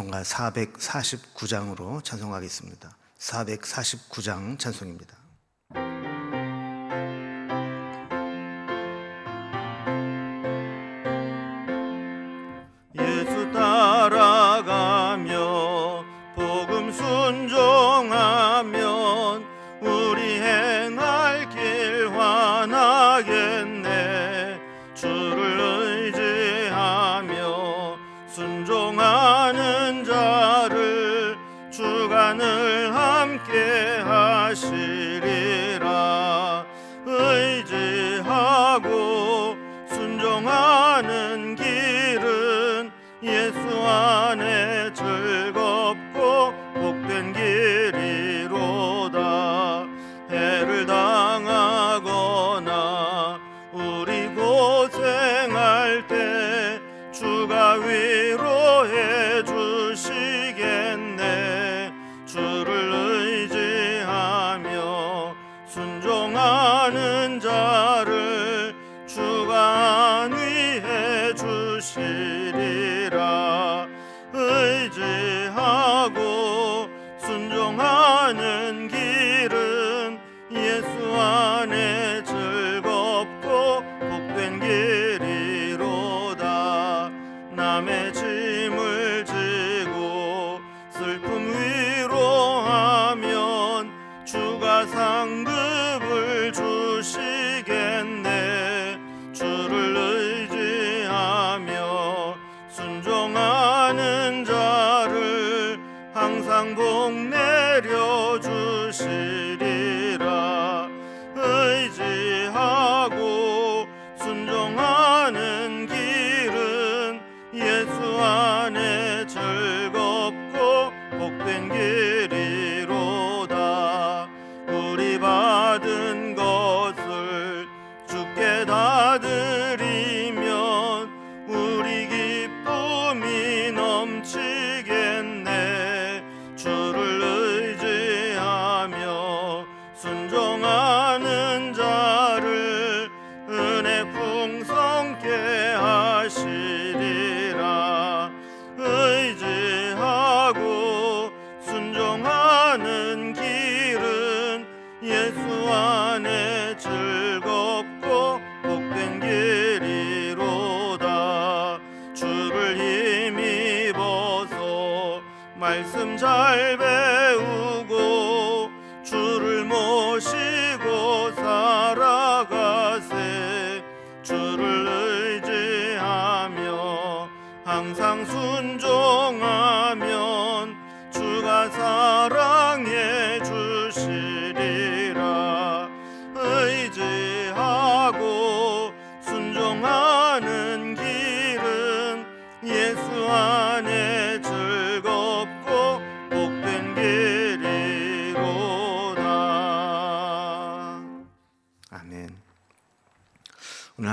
찬송가 449장으로 찬송하겠습니다. 449장 찬송입니다.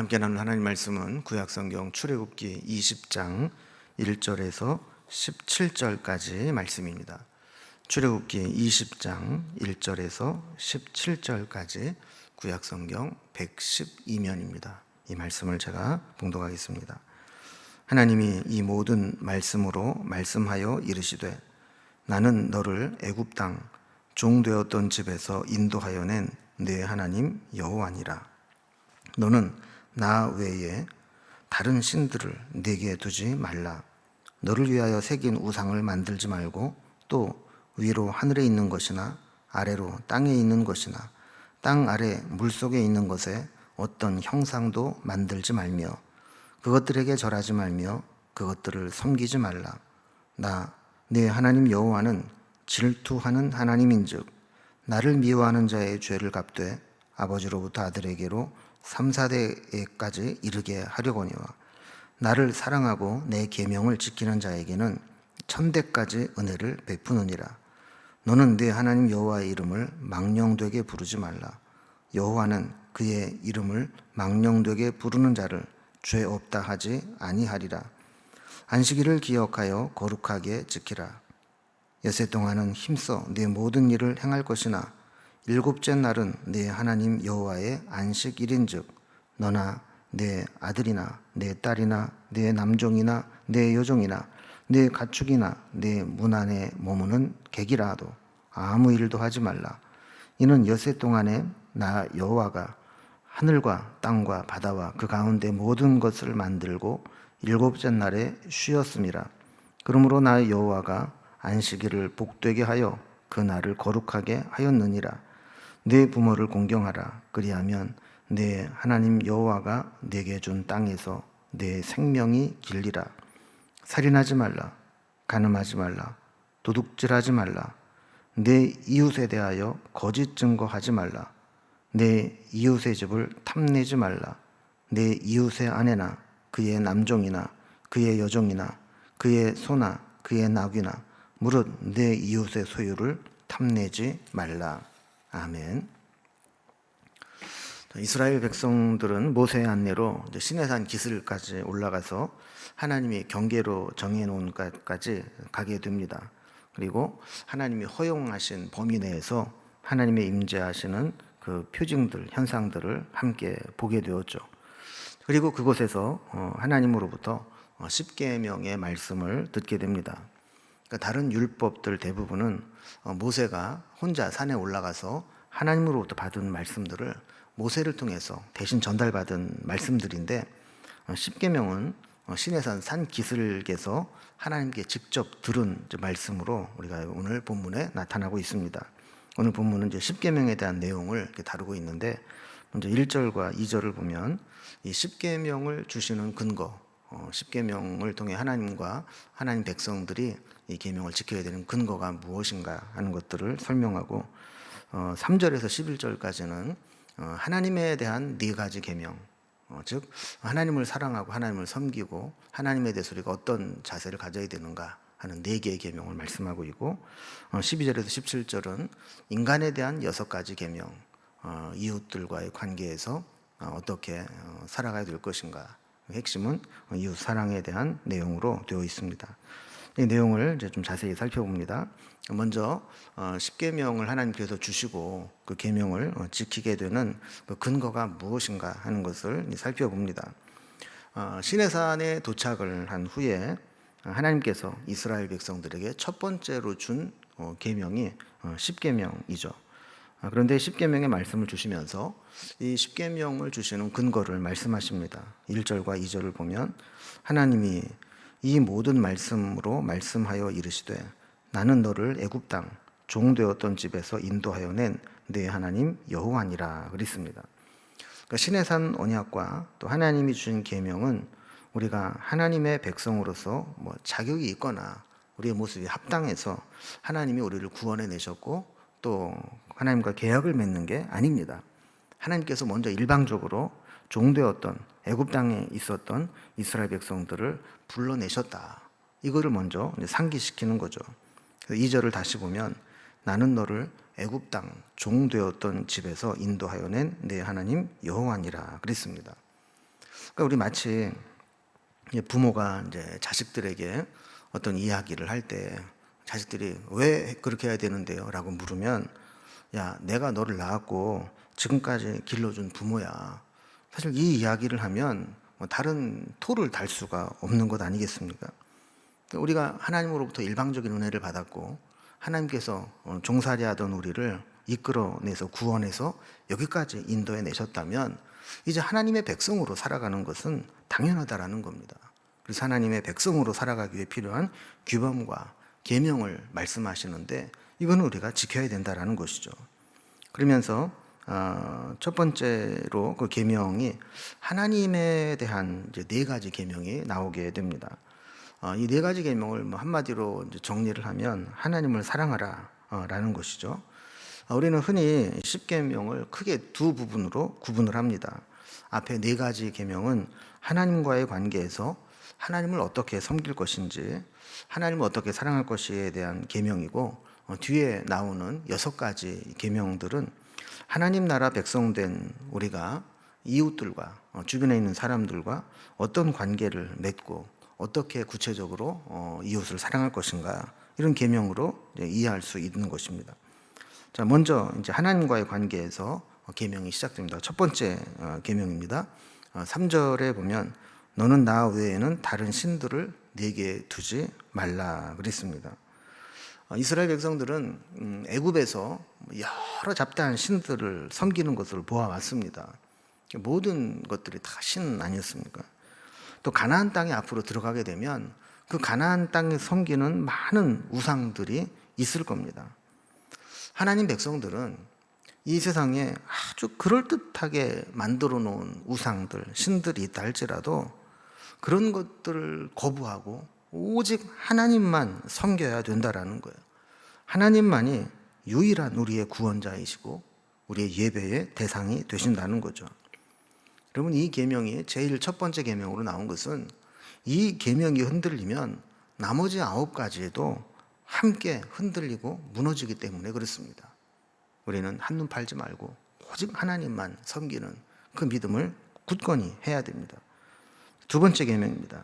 함께 나눌 하나님 말씀은 구약성경 출애굽기 20장 1절에서 17절까지 말씀입니다. 출애굽기 20장 1절에서 17절까지 구약성경 112면입니다. 이 말씀을 제가 봉독하겠습니다. 하나님이 이 모든 말씀으로 말씀하여 이르시되 나는 너를 애굽 땅 종되었던 집에서 인도하여 낸 내 하나님 여호와니라 너는 나 외에 다른 신들을 내게 두지 말라. 너를 위하여 새긴 우상을 만들지 말고 또 위로 하늘에 있는 것이나 아래로 땅에 있는 것이나 땅 아래 물 속에 있는 것에 어떤 형상도 만들지 말며 그것들에게 절하지 말며 그것들을 섬기지 말라. 나내 하나님 여호와는 질투하는 하나님인즉 나를 미워하는 자의 죄를 갚되 아버지로부터 아들에게로 3, 4대에까지 이르게 하려거니와 나를 사랑하고 내 계명을 지키는 자에게는 천대까지 은혜를 베푸느니라. 너는 내 하나님 여호와의 이름을 망령되게 부르지 말라. 여호와는 그의 이름을 망령되게 부르는 자를 죄 없다 하지 아니하리라. 안식일을 기억하여 거룩하게 지키라. 여세 동안은 힘써 내 모든 일을 행할 것이나 일곱째 날은 내 하나님 여호와의 안식일인즉 너나 내 아들이나 내 딸이나 내 남종이나 내 여종이나 내 가축이나 내 문 안에 머무는 객이라도 아무 일도 하지 말라. 이는 여세 동안에 나 여호와가 하늘과 땅과 바다와 그 가운데 모든 것을 만들고 일곱째 날에 쉬었음이라. 그러므로 나 여호와가 안식일을 복되게 하여 그 날을 거룩하게 하였느니라. 내 부모를 공경하라. 그리하면 내 하나님 여호와가 내게 준 땅에서 내 생명이 길리라. 살인하지 말라. 간음하지 말라. 도둑질하지 말라. 내 이웃에 대하여 거짓 증거하지 말라. 내 이웃의 집을 탐내지 말라. 내 이웃의 아내나 그의 남종이나 그의 여종이나 그의 소나 그의 나귀나 무릇 내 이웃의 소유를 탐내지 말라. 아멘. 이스라엘 백성들은 모세의 안내로 시내산 기슬까지 올라가서 하나님이 경계로 정해놓은 까지 가게 됩니다. 그리고 하나님이 허용하신 범위 내에서 하나님의 임재하시는 그 표징들, 현상들을 함께 보게 되었죠. 그리고 그곳에서 어, 하나님으로부터 어, 십계명의 말씀을 듣게 됩니다. 그러니까 다른 율법들 대부분은 어, 모세가 혼자 산에 올라가서 하나님으로부터 받은 말씀들을 모세를 통해서 대신 전달받은 말씀들인데 십계명은 시내산 산 기슭에서 하나님께 직접 들은 말씀으로 우리가 오늘 본문에 나타나고 있습니다. 오늘 본문은 이제 십계명에 대한 내용을 다루고 있는데 먼저 1절과 2절을 보면 이 십계명을 주시는 근거, 어, 십계명을 통해 하나님과 하나님 백성들이 이 계명을 지켜야 되는 근거가 무엇인가 하는 것들을 설명하고 어, 3절에서 11절까지는 어, 하나님에 대한 네 가지 계명, 어, 즉 하나님을 사랑하고 하나님을 섬기고 하나님에 대해서 우리가 어떤 자세를 가져야 되는가 하는 네 개의 계명을 말씀하고 있고 어, 12절에서 17절은 인간에 대한 여섯 가지 계명, 어, 이웃들과의 관계에서 어, 어떻게 어, 살아가야 될 것인가 핵심은 이웃 사랑에 대한 내용으로 되어 있습니다. 이 내용을 이제 좀 자세히 살펴봅니다. 먼저 어, 십계명을 하나님께서 주시고 그 계명을 어, 지키게 되는 그 근거가 무엇인가 하는 것을 살펴봅니다. 어, 시내산에 도착을 한 후에 하나님께서 이스라엘 백성들에게 첫 번째로 준 계명이 십계명이죠. 아, 그런데 십계명의 말씀을 주시면서 이 십계명을 주시는 근거를 말씀하십니다. 1절과 2절을 보면 하나님이 이 모든 말씀으로 말씀하여 이르시되 나는 너를 애굽 땅 종되었던 집에서 인도하여 낸 내 하나님 여호와니라 그랬습니다. 그러니까 신의 산 언약과 또 하나님이 주신 계명은 우리가 하나님의 백성으로서 뭐 자격이 있거나 우리의 모습이 합당해서 하나님이 우리를 구원해 내셨고 또 하나님과 계약을 맺는 게 아닙니다. 하나님께서 먼저 일방적으로 종되었던 애굽 땅에 있었던 이스라엘 백성들을 불러내셨다. 이거를 먼저 상기시키는 거죠. 2절을 다시 보면 나는 너를 애굽 땅 종되었던 집에서 인도하여 낸 내 하나님 여호와니라 그랬습니다. 그러니까 우리 마치 부모가 이제 자식들에게 어떤 이야기를 할 때 자식들이 왜 그렇게 해야 되는데요라고 물으면 야 내가 너를 낳았고 지금까지 길러준 부모야 사실 이 이야기를 하면 뭐 다른 토를 달 수가 없는 것 아니겠습니까? 우리가 하나님으로부터 일방적인 은혜를 받았고 하나님께서 어, 종살이 하던 우리를 이끌어내서 구원해서 여기까지 인도해 내셨다면 이제 하나님의 백성으로 살아가는 것은 당연하다라는 겁니다. 그래서 하나님의 백성으로 살아가기 위해 필요한 규범과 계명을 말씀하시는데 이거는 우리가 지켜야 된다라는 것이죠. 그러면서 어, 첫 번째로 그 계명이 하나님에 대한 네 가지 계명이 나오게 됩니다. 어, 이네 가지 계명을 뭐 한마디로 정리를 하면 하나님을 사랑하라라는 것이죠. 어, 우리는 흔히 십계명을 크게 두 부분으로 구분을 합니다. 앞에 네 가지 계명은 하나님과의 관계에서 하나님을 어떻게 섬길 것인지, 하나님을 어떻게 사랑할 것에 대한 계명이고, 뒤에 나오는 여섯 가지 계명들은 하나님 나라 백성된 우리가 이웃들과 어, 주변에 있는 사람들과 어떤 관계를 맺고 어떻게 구체적으로 어, 이웃을 사랑할 것인가 이런 계명으로 이해할 수 있는 것입니다. 자, 먼저 이제 하나님과의 관계에서 계명이 시작됩니다. 첫 번째 어, 계명입니다. 3절에 보면 너는 나 외에는 다른 신들을 내게 두지 말라 그랬습니다. 어, 이스라엘 백성들은 음, 애굽에서 여러 잡다한 신들을 섬기는 것을 보아왔습니다. 모든 것들이 다 신 아니었습니까? 또 가나안 땅에 앞으로 들어가게 되면 그 가나안 땅에 섬기는 많은 우상들이 있을 겁니다. 하나님 백성들은 이 세상에 아주 그럴듯하게 만들어 놓은 우상들, 신들이 있다 할지라도 그런 것들을 거부하고 오직 하나님만 섬겨야 된다라는 거예요. 하나님만이 유일한 우리의 구원자이시고 우리의 예배의 대상이 되신다는 거죠. 여러분 이 계명이 제일 첫 번째 계명으로 나온 것은 이 계명이 흔들리면 나머지 아홉 가지에도 함께 흔들리고 무너지기 때문에 그렇습니다. 우리는 한눈 팔지 말고 오직 하나님만 섬기는 그 믿음을 굳건히 해야 됩니다. 두 번째 계명입니다.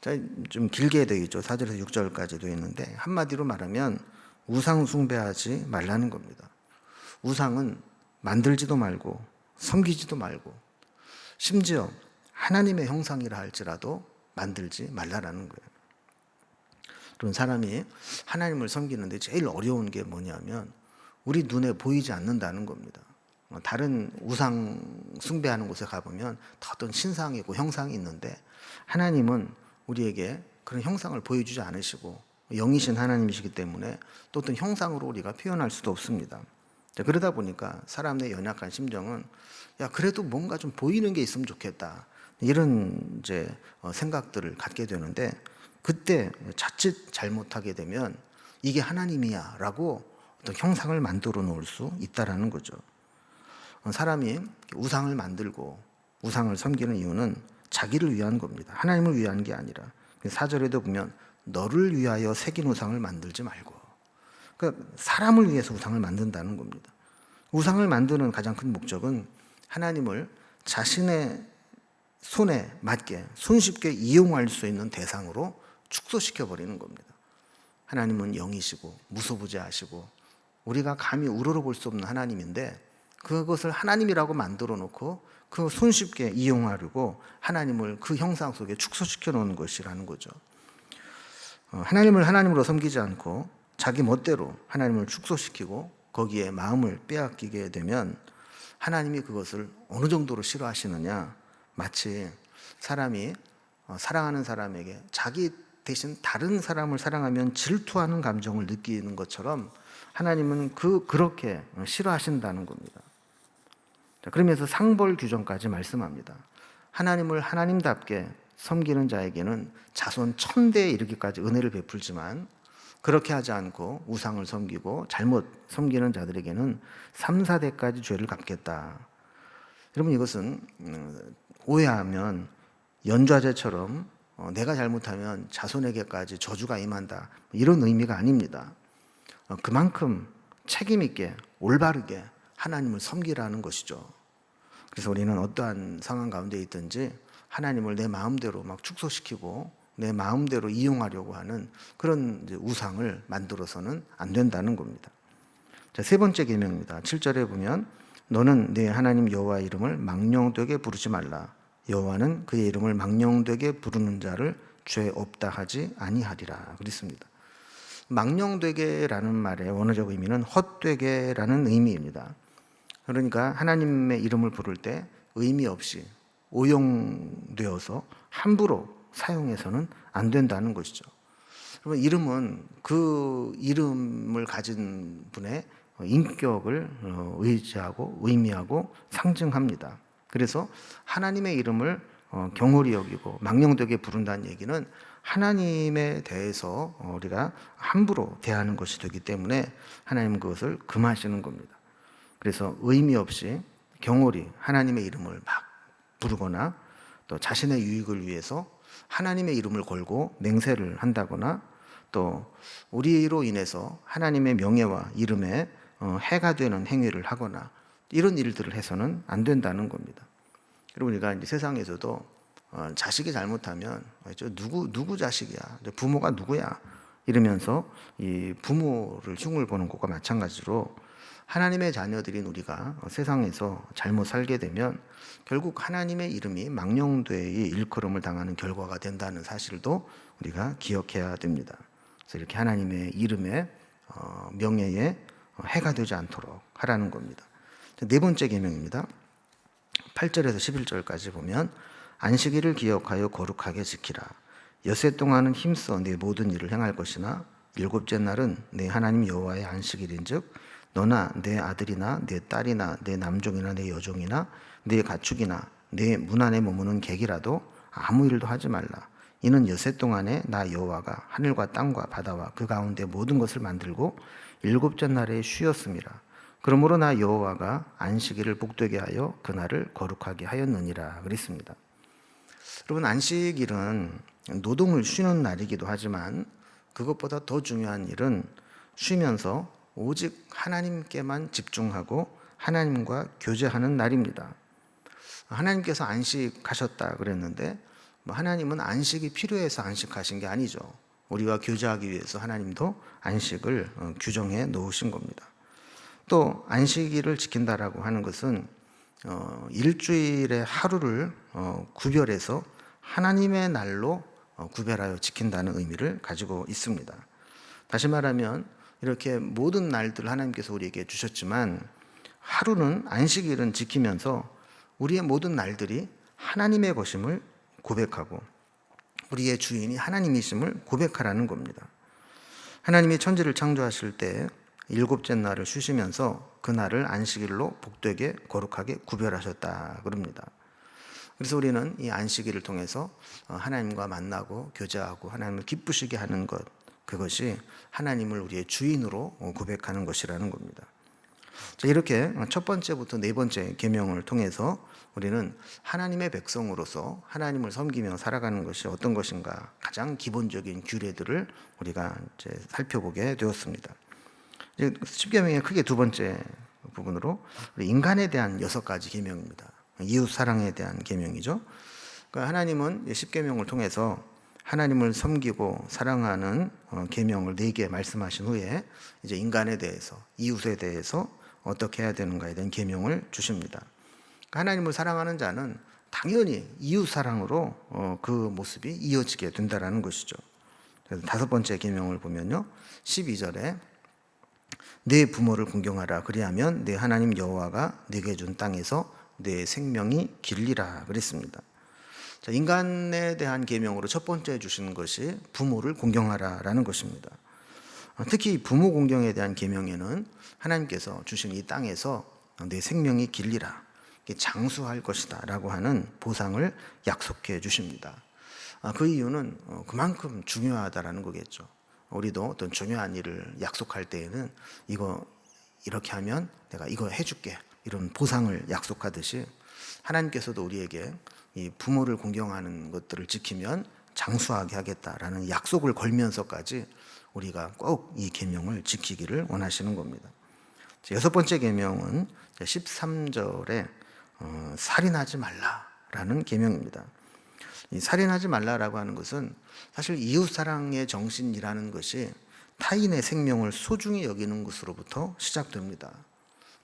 자, 좀 길게 되어 있죠. 4절에서 6절까지 되어 있는데 한마디로 말하면 우상 숭배하지 말라는 겁니다. 우상은 만들지도 말고 섬기지도 말고 심지어 하나님의 형상이라 할지라도 만들지 말라라는 거예요. 그런 사람이 하나님을 섬기는데 제일 어려운 게 뭐냐면 우리 눈에 보이지 않는다는 겁니다. 어, 다른 우상 숭배하는 곳에 가보면 다 어떤 신상이고 형상이 있는데 하나님은 우리에게 그런 형상을 보여주지 않으시고 영이신 하나님이시기 때문에 또 어떤 형상으로 우리가 표현할 수도 없습니다. 그러다 보니까 사람 의 연약한 심정은 야 그래도 뭔가 좀 보이는 게 있으면 좋겠다 이런 이제 어, 생각들을 갖게 되는데 그때 자칫 잘못하게 되면 이게 하나님이야라고 어떤 형상을 만들어 놓을 수 있다라는 거죠. 어, 사람이 우상을 만들고 우상을 섬기는 이유는 자기를 위한 겁니다. 하나님을 위한 게 아니라 사절에도 보면 너를 위하여 새긴 우상을 만들지 말고 그러니까 사람을 위해서 우상을 만든다는 겁니다. 우상을 만드는 가장 큰 목적은 하나님을 자신의 손에 맞게 손쉽게 이용할 수 있는 대상으로 축소시켜 버리는 겁니다. 하나님은 영이시고 무소부재하시고 우리가 감히 우러러 볼 수 없는 하나님인데 그것을 하나님이라고 만들어 놓고 그 손쉽게 이용하려고 하나님을 그 형상 속에 축소시켜 놓은 것이라는 거죠. 어, 하나님을 하나님으로 섬기지 않고 자기 멋대로 하나님을 축소시키고 거기에 마음을 빼앗기게 되면 하나님이 그것을 어느 정도로 싫어하시느냐 마치 사람이 어, 사랑하는 사람에게 자기 대신 다른 사람을 사랑하면 질투하는 감정을 느끼는 것처럼 하나님은 그 그렇게 싫어하신다는 겁니다. 그러면서 상벌 규정까지 말씀합니다. 하나님을 하나님답게 섬기는 자에게는 자손 천대에 이르기까지 은혜를 베풀지만 그렇게 하지 않고 우상을 섬기고 잘못 섬기는 자들에게는 3, 4대까지 죄를 갚겠다. 여러분 이것은 음, 오해하면 연좌제처럼 어, 내가 잘못하면 자손에게까지 저주가 임한다. 이런 의미가 아닙니다. 어, 그만큼 책임 있게 올바르게 하나님을 섬기라는 것이죠. 그래서 우리는 어떠한 상황 가운데 있든지 하나님을 내 마음대로 막 축소시키고 내 마음대로 이용하려고 하는 그런 우상을 만들어서는 안 된다는 겁니다. 자, 세 번째 계명입니다. 7절에 보면 너는 내 하나님 여호와 이름을 망령되게 부르지 말라. 여호와는 그의 이름을 망령되게 부르는 자를 죄 없다 하지 아니하리라. 그랬습니다. 망령되게라는 말의 원어적 의미는 헛되게라는 의미입니다. 그러니까 하나님의 이름을 부를 때 의미 없이 오용되어서 함부로 사용해서는 안 된다는 것이죠. 그러면 이름은 그 이름을 가진 분의 인격을 어, 의지하고 의미하고 상징합니다. 그래서 하나님의 이름을 어, 경홀히 여기고 망령되게 부른다는 얘기는 하나님에 대해서 우리가 함부로 대하는 것이 되기 때문에 하나님 그것을 금하시는 겁니다. 그래서 의미 없이 경홀히 하나님의 이름을 막 부르거나 또 자신의 유익을 위해서 하나님의 이름을 걸고 맹세를 한다거나 또 우리로 인해서 하나님의 명예와 이름에 어, 해가 되는 행위를 하거나 이런 일들을 해서는 안 된다는 겁니다. 그리고 우리가 이제 세상에서도 어, 자식이 잘못하면 누구 누구 자식이야, 저 부모가 누구야 이러면서 이 부모를 흉을 보는 것과 마찬가지로 하나님의 자녀들인 우리가 세상에서 잘못 살게 되면 결국 하나님의 이름이 망령되이 일컬음을 당하는 결과가 된다는 사실도 우리가 기억해야 됩니다. 그래서 이렇게 하나님의 이름에 어, 명예에 해가 되지 않도록 하라는 겁니다. 네 번째 계명입니다. 8절에서 11절까지 보면 안식일을 기억하여 거룩하게 지키라. 여세 동안은 힘써 네 모든 일을 행할 것이나 일곱째 날은 내 하나님 여호와의 안식일인즉 너나 내 아들이나 내 딸이나 내 남종이나 내 여종이나 내 가축이나 내 문 안에 머무는 객이라도 아무 일도 하지 말라. 이는 여세 동안에 나 여호와가 하늘과 땅과 바다와 그 가운데 모든 것을 만들고 일곱째 날에 쉬었음이라. 그러므로 나 여호와가 안식일을 복되게 하여 그날을 거룩하게 하였느니라 그랬습니다. 여러분 안식일은 노동을 쉬는 날이기도 하지만 그것보다 더 중요한 일은 쉬면서 오직 하나님께만 집중하고 하나님과 교제하는 날입니다. 하나님께서 안식하셨다 그랬는데 뭐 하나님은 안식이 필요해서 안식하신 게 아니죠. 우리와 교제하기 위해서 하나님도 안식을 어, 규정해 놓으신 겁니다. 또 안식일을 지킨다라고 하는 것은 어, 일주일의 하루를 어, 구별해서 하나님의 날로 구별하여 지킨다는 의미를 가지고 있습니다. 다시 말하면 이렇게 모든 날들을 하나님께서 우리에게 주셨지만 하루는 안식일은 지키면서 우리의 모든 날들이 하나님의 것임을 고백하고 우리의 주인이 하나님이심을 고백하라는 겁니다. 하나님이 천지를 창조하실 때 일곱째 날을 쉬시면서 그 날을 안식일로 복되게 거룩하게 구별하셨다 그럽니다. 그래서 우리는 이 안식일을 통해서 하나님과 만나고 교제하고 하나님을 기쁘시게 하는 것 그것이 하나님을 우리의 주인으로 고백하는 것이라는 겁니다. 자, 이렇게 첫 번째부터 네 번째 계명을 통해서 우리는 하나님의 백성으로서 하나님을 섬기며 살아가는 것이 어떤 것인가 가장 기본적인 규례들을 우리가 이제 살펴보게 되었습니다. 이제 십계명의 크게 두 번째 부분으로 인간에 대한 여섯 가지 계명입니다. 이웃 사랑에 대한 계명이죠. 그러니까 하나님은 십계명을 통해서 하나님을 섬기고 사랑하는 어, 계명을 네 개 말씀하신 후에 이제 인간에 대해서 이웃에 대해서 어떻게 해야 되는가에 대한 계명을 주십니다. 하나님을 사랑하는 자는 당연히 이웃 사랑으로 어, 그 모습이 이어지게 된다라는 것이죠. 그래서 다섯 번째 계명을 보면요. 12절에 내 부모를 공경하라 그리하면 내 하나님 여호와가 내게 준 땅에서 내 생명이 길리라 그랬습니다. 자, 인간에 대한 계명으로 첫 번째 주시는 것이 부모를 공경하라라는 것입니다. 어, 특히 부모 공경에 대한 계명에는 하나님께서 주신 이 땅에서 내 생명이 길리라 장수할 것이다라고 하는 보상을 약속해 주십니다. 아, 그 이유는 어, 그만큼 중요하다라는 거겠죠. 우리도 어떤 중요한 일을 약속할 때에는 이거 이렇게 하면 내가 이거 해줄게 이런 보상을 약속하듯이 하나님께서도 우리에게 이 부모를 공경하는 것들을 지키면 장수하게 하겠다라는 약속을 걸면서까지 우리가 꼭 이 계명을 지키기를 원하시는 겁니다. 여섯 번째 계명은 13절에 어, 살인하지 말라라는 계명입니다. 이 살인하지 말라라고 하는 것은 사실 이웃 사랑의 정신이라는 것이 타인의 생명을 소중히 여기는 것으로부터 시작됩니다.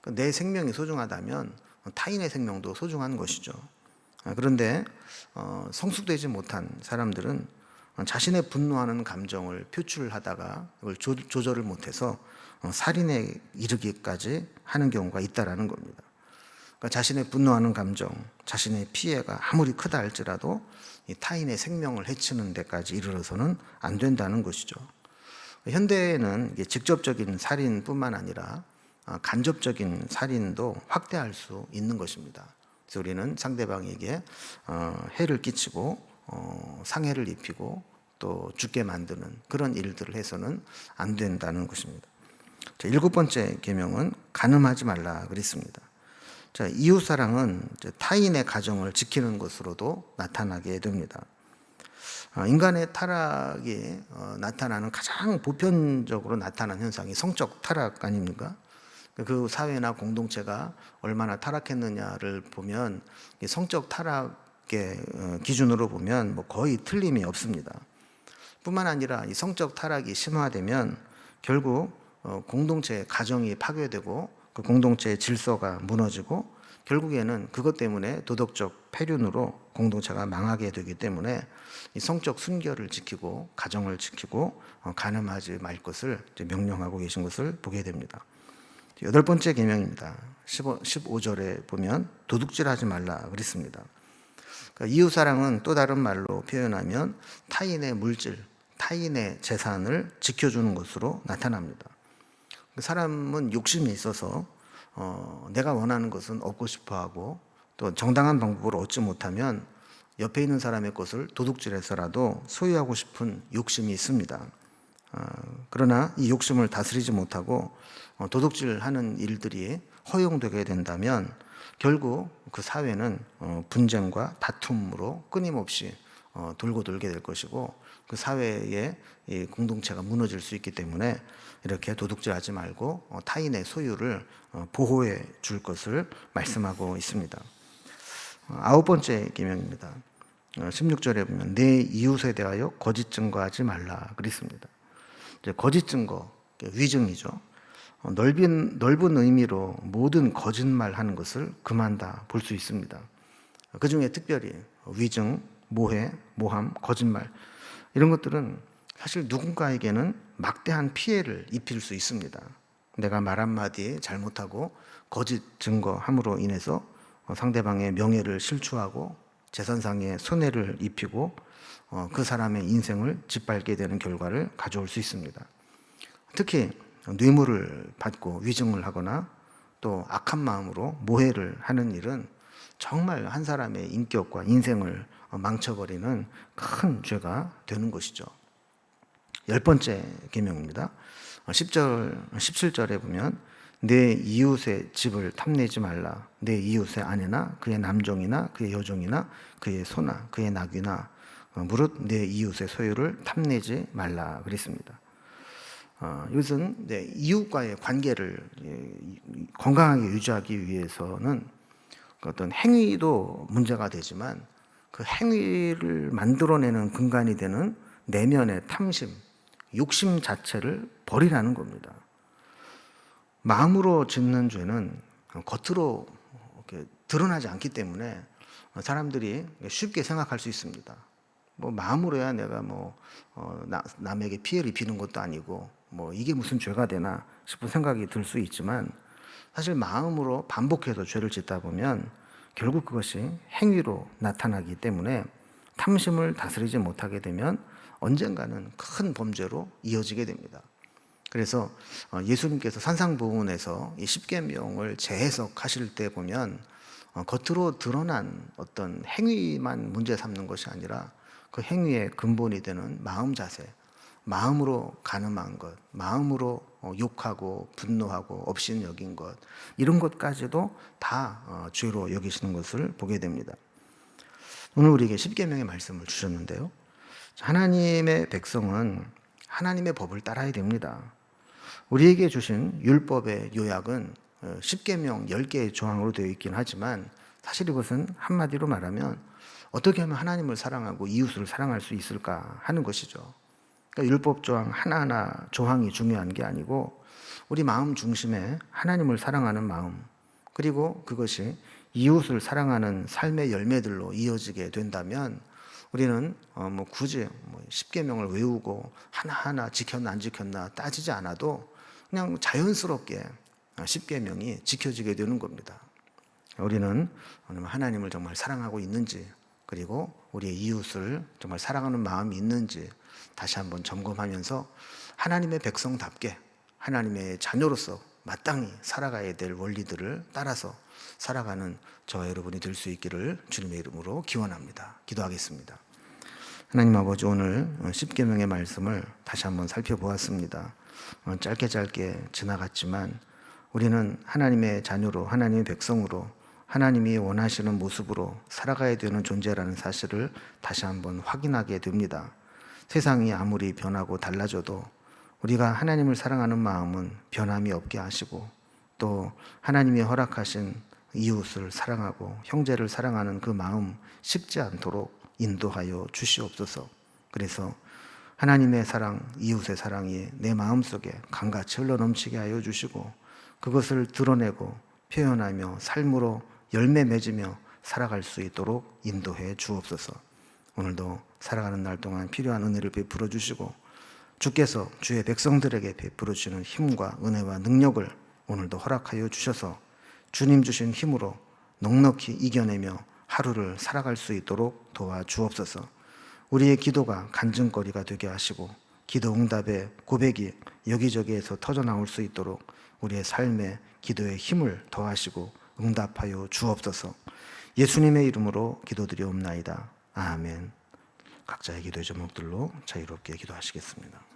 그러니까 내 생명이 소중하다면 타인의 생명도 소중한 것이죠. 아, 그런데 어, 성숙되지 못한 사람들은 자신의 분노하는 감정을 표출하다가 그걸 조절을 못해서 어, 살인에 이르기까지 하는 경우가 있다라는 겁니다. 그러니까 자신의 분노하는 감정, 자신의 피해가 아무리 크다 할지라도 타인의 생명을 해치는 데까지 이르러서는 안 된다는 것이죠. 현대에는 직접적인 살인뿐만 아니라 어, 간접적인 살인도 확대할 수 있는 것입니다. 우리는 상대방에게 어, 해를 끼치고 어, 상해를 입히고 또 죽게 만드는 그런 일들을 해서는 안 된다는 것입니다. 자, 일곱 번째 계명은 간음하지 말라 그랬습니다. 자, 이웃 사랑은 타인의 가정을 지키는 것으로도 나타나게 됩니다. 어, 인간의 타락이 어, 나타나는 가장 보편적으로 나타나는 현상이 성적 타락 아닙니까? 그 사회나 공동체가 얼마나 타락했느냐를 보면 이 성적 타락의 어, 기준으로 보면 뭐 거의 틀림이 없습니다. 뿐만 아니라 이 성적 타락이 심화되면 결국 어, 공동체 가정이 파괴되고 그 공동체의 질서가 무너지고 결국에는 그것 때문에 도덕적 폐륜으로 공동체가 망하게 되기 때문에 이 성적 순결을 지키고 가정을 지키고 어, 가늠하지 말 것을 명령하고 계신 것을 보게 됩니다. 여덟 번째 계명입니다. 15, 15절에 보면 도둑질하지 말라 그랬습니다. 그러니까 이웃 사랑은 또 다른 말로 표현하면 타인의 물질, 타인의 재산을 지켜주는 것으로 나타납니다. 그 사람은 욕심이 있어서 어, 내가 원하는 것은 얻고 싶어하고 또 정당한 방법으로 얻지 못하면 옆에 있는 사람의 것을 도둑질해서라도 소유하고 싶은 욕심이 있습니다. 어, 그러나 이 욕심을 다스리지 못하고 어, 도둑질하는 일들이 허용되게 된다면 결국 그 사회는 어, 분쟁과 다툼으로 끊임없이 어, 돌고 돌게 될 것이고 그 사회의 이 공동체가 무너질 수 있기 때문에 이렇게 도둑질하지 말고 어, 타인의 소유를 어, 보호해 줄 것을 말씀하고 있습니다. 어, 아홉 번째 계명입니다. 16절에 보면 내 이웃에 대하여 거짓 증거하지 말라 그랬습니다. 거짓 증거, 위증이죠. 어, 넓은 넓은 의미로 모든 거짓말 하는 것을 금한다 볼 수 있습니다. 그 중에 특별히 위증, 모해, 모함, 거짓말 이런 것들은 사실 누군가에게는 막대한 피해를 입힐 수 있습니다. 내가 말 한마디 잘못하고 거짓 증거함으로 인해서 상대방의 명예를 실추하고 재산상의 손해를 입히고 어, 그 사람의 인생을 짓밟게 되는 결과를 가져올 수 있습니다. 특히 뇌물을 받고 위증을 하거나 또 악한 마음으로 모해를 하는 일은 정말 한 사람의 인격과 인생을 망쳐버리는 큰 죄가 되는 것이죠. 열 번째 계명입니다. 10절, 17절에 보면 내 이웃의 집을 탐내지 말라. 내 이웃의 아내나 그의 남종이나 그의 여종이나 그의 소나 그의 낙이나 어, 무릇 내 이웃의 소유를 탐내지 말라 그랬습니다. 어, 이것은 네, 이웃과의 관계를 예, 건강하게 유지하기 위해서는 그 어떤 행위도 문제가 되지만 그 행위를 만들어내는 근간이 되는 내면의 탐심, 욕심 자체를 버리라는 겁니다. 마음으로 짓는 죄는 겉으로 드러나지 않기 때문에 사람들이 쉽게 생각할 수 있습니다. 뭐 마음으로야 내가 뭐 어, 남에게 피해를 입히는 것도 아니고 뭐 이게 무슨 죄가 되나 싶은 생각이 들 수 있지만 사실 마음으로 반복해서 죄를 짓다 보면 결국 그것이 행위로 나타나기 때문에 탐심을 다스리지 못하게 되면 언젠가는 큰 범죄로 이어지게 됩니다. 그래서 어, 예수님께서 산상보훈에서 이 십계명을 재해석하실 때 보면 어, 겉으로 드러난 어떤 행위만 문제 삼는 것이 아니라 그 행위의 근본이 되는 마음 자세, 마음으로 가늠한 것, 마음으로 어, 욕하고 분노하고 업신 여긴 것 이런 것까지도 다 죄로 여기시는 것을 보게 됩니다. 오늘 우리에게 십계명의 말씀을 주셨는데요. 하나님의 백성은 하나님의 법을 따라야 됩니다. 우리에게 주신 율법의 요약은 10계명 어, 10개의 조항으로 되어 있긴 하지만 사실 이것은 한마디로 말하면 어떻게 하면 하나님을 사랑하고 이웃을 사랑할 수 있을까 하는 것이죠. 그러니까 율법 조항 하나하나 조항이 중요한 게 아니고 우리 마음 중심에 하나님을 사랑하는 마음 그리고 그것이 이웃을 사랑하는 삶의 열매들로 이어지게 된다면 우리는 어, 뭐 굳이 뭐 십계명을 외우고 하나하나 지켰나 안 지켰나 따지지 않아도 그냥 자연스럽게 십계명이 지켜지게 되는 겁니다. 우리는 하나님을 정말 사랑하고 있는지 그리고 우리의 이웃을 정말 사랑하는 마음이 있는지 다시 한번 점검하면서 하나님의 백성답게 하나님의 자녀로서 마땅히 살아가야 될 원리들을 따라서 살아가는 저 여러분이 될 수 있기를 주님의 이름으로 기원합니다. 기도하겠습니다. 하나님 아버지 오늘 십계명의 말씀을 다시 한번 살펴보았습니다. 어, 짧게 짧게 지나갔지만 우리는 하나님의 자녀로 하나님의 백성으로 하나님이 원하시는 모습으로 살아가야 되는 존재라는 사실을 다시 한번 확인하게 됩니다. 세상이 아무리 변하고 달라져도 우리가 하나님을 사랑하는 마음은 변함이 없게 하시고 또 하나님이 허락하신 이웃을 사랑하고 형제를 사랑하는 그 마음 식지 않도록 인도하여 주시옵소서. 그래서 하나님의 사랑, 이웃의 사랑이 내 마음속에 강같이 흘러넘치게 하여 주시고 그것을 드러내고 표현하며 삶으로 열매 맺으며 살아갈 수 있도록 인도해 주옵소서. 오늘도 살아가는 날 동안 필요한 은혜를 베풀어 주시고 주께서 주의 백성들에게 베풀어 주시는 힘과 은혜와 능력을 오늘도 허락하여 주셔서 주님 주신 힘으로 넉넉히 이겨내며 하루를 살아갈 수 있도록 도와 주옵소서. 우리의 기도가 간증거리가 되게 하시고 기도 응답의 고백이 여기저기에서 터져 나올 수 있도록 우리의 삶에 기도의 힘을 더하시고 응답하여 주옵소서. 예수님의 이름으로 기도드리옵나이다. 아멘. 각자의 기도의 제목들로 자유롭게 기도하시겠습니다.